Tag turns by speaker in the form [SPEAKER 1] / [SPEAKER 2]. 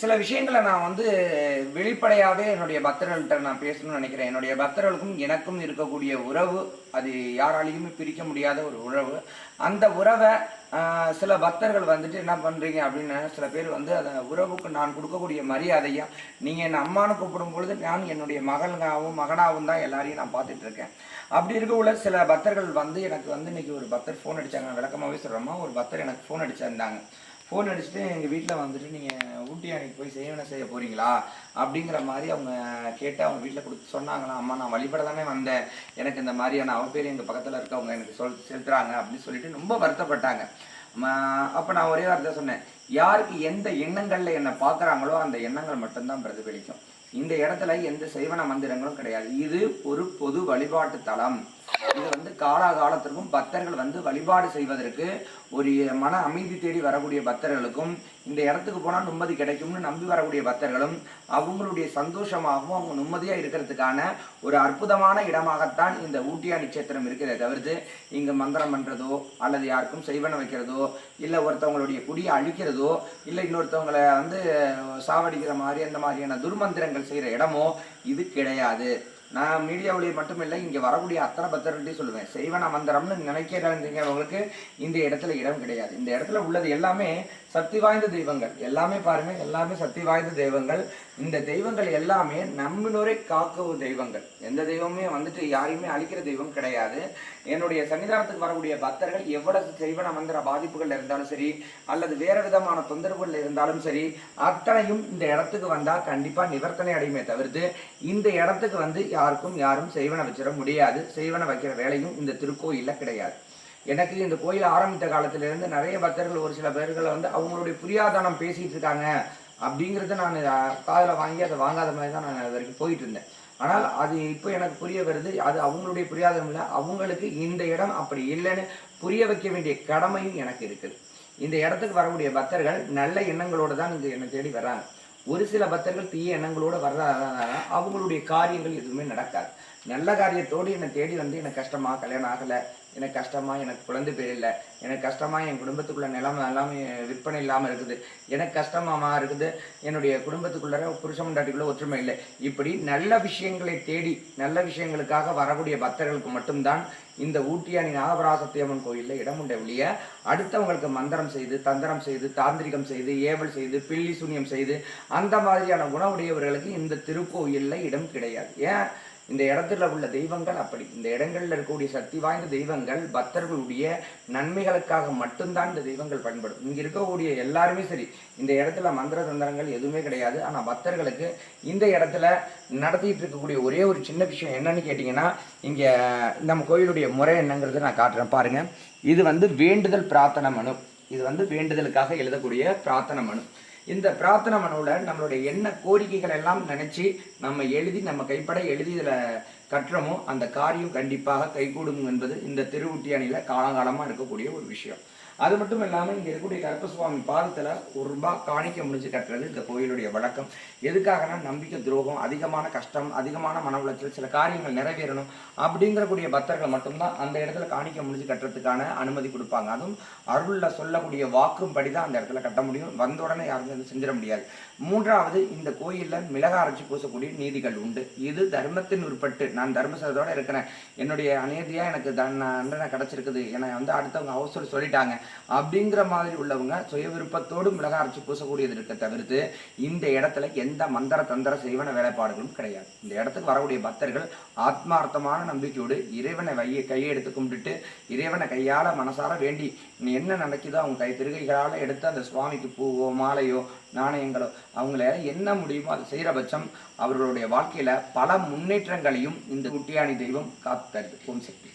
[SPEAKER 1] சில விஷயங்களை நான் வந்து வெளிப்படையாகவே என்னுடைய பக்தர்கள்ட்ட நான் பேசணும்னு நினைக்கிறேன். என்னுடைய பக்தர்களுக்கும் எனக்கும் இருக்கக்கூடிய உறவு அது யாராலையுமே பிரிக்க முடியாத ஒரு உறவு. அந்த உறவை சில பக்தர்கள் வந்துட்டு என்ன பண்ணுறீங்க அப்படின்னு சில பேர் வந்து அந்த உறவுக்கு நான் கொடுக்கக்கூடிய மரியாதையா நீங்கள் என்னை அம்மானு கூப்பிடும் பொழுது நான் என்னுடைய மகனாகவும் மகனாகவும் தான் எல்லாரையும் நான் பார்த்துட்டு இருக்கேன் அப்படி இருக்க உள்ள சில பக்தர்கள் வந்து எனக்கு வந்து இன்னைக்கு ஒரு பக்தர் ஃபோன் அடித்தாங்க விளக்கமாகவே சொல்கிறோமா ஒரு பக்தர் எனக்கு ஃபோன் அடிச்சிருந்தாங்க. ஃபோன் அடிச்சுட்டு எங்கள் வீட்டில் வந்துட்டு நீங்கள் ஊட்டி அன்னைக்கு போய் சேவனை செய்ய போகிறீங்களா அப்படிங்கிற மாதிரி அவங்க கேட்டு அவங்க வீட்டில் கொடுத்து சொன்னாங்களாம் அம்மா நான் வழிபட தானே வந்தேன். எனக்கு இந்த மாதிரியான அவ பேர் எங்கள் பக்கத்தில் இருக்கவங்க எனக்கு சொல் செலுத்துறாங்க அப்படின்னு சொல்லிட்டு ரொம்ப வருத்தப்பட்டாங்க. அப்போ நான் ஒரே வார்த்தை சொன்னேன். யாருக்கு எந்த எண்ணங்களில் என்னை பார்க்குறாங்களோ அந்த எண்ணங்கள் மட்டும்தான் பிரதிபலிக்கும். இந்த இடத்துல எந்த செய்வன மந்திரங்களும் கிடையாது. இது ஒரு பொது வழிபாட்டு தலம். இது வந்து காலாகாலத்திற்கும் பக்தர்கள் வந்து வழிபாடு செய்வதற்கு ஒரு மன அமைதி தேடி வரக்கூடிய பக்தர்களுக்கும் இந்த இடத்துக்கு போனால் நிம்மதி கிடைக்கும்னு நம்பி வரக்கூடிய பக்தர்களும் அவங்களுடைய சந்தோஷமாகவும் அவங்க நிம்மதியாக இருக்கிறதுக்கான ஒரு அற்புதமான இடமாகத்தான் இந்த ஊட்டியா நட்சத்திரம் இருக்கிறத தவிர்த்து இங்கே மந்திரம் பண்ணுறதோ அல்லது யாருக்கும் செய்வன வைக்கிறதோ இல்லை ஒருத்தவங்களுடைய குடியை அழிக்கிறதோ இல்லை இன்னொருத்தவங்களை வந்து சாவடிக்கிற மாதிரி அந்த மாதிரியான துர்மந்திரங்கள் செய்கிற இடமோ இது கிடையாது. நான் மீடியாவிலேயே மட்டும் இல்லை இங்கே வரக்கூடிய அத்தனை பத்திரத்தையும் சொல்லுவேன். செய்வன மந்திரம்னு நினைக்கிறவங்களுக்கு இந்த இடத்துல இடம் கிடையாது. இந்த இடத்துல உள்ளது எல்லாமே சக்தி வாய்ந்த தெய்வங்கள். எல்லாமே பாருங்க எல்லாமே சக்தி வாய்ந்த தெய்வங்கள். இந்த தெய்வங்கள் எல்லாமே நம்மளோரை காக்கும் தெய்வங்கள். எந்த தெய்வமே வந்துட்டு யாரையுமே அழிக்கிற தெய்வம் கிடையாது. என்னுடைய சன்னிதானத்துக்கு வரக்கூடிய பக்தர்கள் எவ்வளவு செய்வன மந்திர பாதிப்புகள் இருந்தாலும் சரி அல்லது வேற விதமான தொந்தரவுகள் இருந்தாலும் சரி அத்தனையும் இந்த இடத்துக்கு வந்தா கண்டிப்பா நிவர்த்தனை அடையுமே தவிர்த்து இந்த இடத்துக்கு வந்து யாருக்கும் யாரும் செய்வன வச்சிட முடியாது. செய்வன வைக்கிற வேலையும் இந்த திருக்கோயில்ல கிடையாது. எனக்கு இந்த கோயில் ஆரம்பித்த காலத்திலிருந்து நிறைய பக்தர்கள் ஒரு சில பேர்களை வந்து அவங்களுடைய புரியாதானம் பேசிட்டு இருக்காங்க. அப்படிங்கிறத நான் காதில் வாங்கி அதை வாங்காத மாதிரி தான் நான் அது வரைக்கும் போயிட்டு இருந்தேன். ஆனால் அது இப்போ எனக்கு புரிய வருது அது அவங்களுடைய புரியாதனம் இல்லை அவங்களுக்கு இந்த இடம் அப்படி இல்லைன்னு புரிய வைக்க வேண்டிய கடமையும் எனக்கு இருக்குது. இந்த இடத்துக்கு வரக்கூடிய பக்தர்கள் நல்ல எண்ணங்களோடு தான் இங்கே என்னை தேடி வர்றாங்க. ஒரு சில பக்தர்கள் தீய எண்ணங்களோடு வர்றதால அவங்களுடைய காரியங்கள் எதுவுமே நடக்காது. நல்ல காரியத்தோடு என்னை தேடி வந்து எனக்கு கஷ்டமாக கல்யாணம் ஆகலை எனக்கு கஷ்டமாக எனக்கு குழந்தை பேர் இல்லை. எனக்கு கஷ்டமாக என் குடும்பத்துக்குள்ள நிலைமை எல்லாமே விற்பனை இல்லாமல் இருக்குது. எனக்கு கஷ்டமாக இருக்குது. என்னுடைய குடும்பத்துக்குள்ளே புருஷ முண்டாட்டிக்குள்ள ஒற்றுமை இல்லை. இப்படி நல்ல விஷயங்களை தேடி நல்ல விஷயங்களுக்காக வரக்கூடிய பக்தர்களுக்கு மட்டும்தான் இந்த ஊட்டியானி நாகபராசத்தியம்மன் கோயிலில் இடம் உண்ட ஒழிய அடுத்தவங்களுக்கு மந்திரம் செய்து தந்திரம் செய்து தாந்திரிகம் செய்து ஏவல் செய்து பில்லி சூன்யம் செய்து அந்த மாதிரியான குணமுடையவர்களுக்கு இந்த திருக்கோயிலில் இடம் கிடையாது. ஏன்? இந்த இடத்துல உள்ள தெய்வங்கள் அப்படி. இந்த இடங்களில் இருக்கக்கூடிய சக்தி வாய்ந்த தெய்வங்கள் பக்தர்களுடைய நன்மைகளுக்காக மட்டும்தான் இந்த தெய்வங்கள் பயன்படும். இங்கே இருக்கக்கூடிய எல்லாருமே சரி இந்த இடத்துல மந்திர தந்திரங்கள் எதுவுமே கிடையாது. ஆனால் பக்தர்களுக்கு இந்த இடத்துல நடத்திட்டு இருக்கக்கூடிய ஒரே ஒரு சின்ன விஷயம் என்னன்னு கேட்டிங்கன்னா இங்கே நம்ம கோயிலுடைய முறை என்னங்கிறத நான் காட்டுறேன். பாருங்க. இது வந்து வேண்டுதல் பிரார்த்தனை மனு. இது வந்து வேண்டுதலுக்காக எழுதக்கூடிய பிரார்த்தனை மனு. இந்த பிரார்த்தனை மனுவில் நம்மளுடைய என்ன கோரிக்கைகள் எல்லாம் நினைச்சு நம்ம எழுதி நம்ம கைப்பட எழுதி இதில் கட்டுறோமோ அந்த காரியம் கண்டிப்பாக கைகூடும் என்பது இந்த திருவுட்டியானில காலங்காலமாக இருக்கக்கூடிய ஒரு விஷயம். அது மட்டும் இல்லாமல் இங்கே இருக்கக்கூடிய கருப்பசுவாமி பாதத்தில் ஒரு ரூபாய் காணிக்க முடிஞ்சு கட்டுறது இந்த கோயிலுடைய வழக்கம். எதுக்காகனா நம்பிக்கை துரோகம் அதிகமான கஷ்டம் அதிகமான மன உளைச்சல் சில காரியங்கள் நிறைவேறணும் அப்படிங்கிறக்கூடிய பக்தர்கள் மட்டும்தான் அந்த இடத்துல காணிக்க முடிஞ்சு கட்டுறதுக்கான அனுமதி கொடுப்பாங்க. அதுவும் அருளில் சொல்லக்கூடிய வாக்கும் படி தான் அந்த இடத்துல கட்ட முடியும். வந்த உடனே யாரும் வந்து செஞ்சிட முடியாது. மூன்றாவது இந்த கோயிலில் மிளகா அரைச்சி பூசக்கூடிய நீதிகள் உண்டு. இது தர்மத்தின் உட்பட்டு நான் தர்மசதோட இருக்கிறேன். என்னுடைய அநீதியாக எனக்கு தண்டனை கிடச்சிருக்குது. என்னை வந்து அடுத்தவங்க அவசரம் சொல்லிட்டாங்க. அப்படிங்கிற மாதிரி உள்ளவங்க சுய விருப்பத்தோடு மிளகா அரைச்சி பூசக்கூடியது இருக்க தவிர்த்து இந்த இடத்துல எந்த மந்திர தந்திர செய்வன வேலைப்பாடுகளும் கிடையாது. இந்த இடத்துக்கு வரக்கூடிய பக்தர்கள் ஆத்மார்த்தமான நம்பிக்கையோடு இறைவனை வைய கையை எடுத்து கும்பிட்டுட்டு இறைவனை கையால மனசார வேண்டி நீ என்ன நடக்குதோ அவங்க கை திருகைகளால் எடுத்து அந்த சுவாமிக்கு பூவோ மாலையோ நாணயங்களோ அவங்கள என்ன முடியுமோ அதை செய்கிற பட்சம் அவர்களுடைய வாழ்க்கையில பல முன்னேற்றங்களையும் இந்த குட்டியாணி தெய்வம் காத்து தருது. ஓம் சக்தி.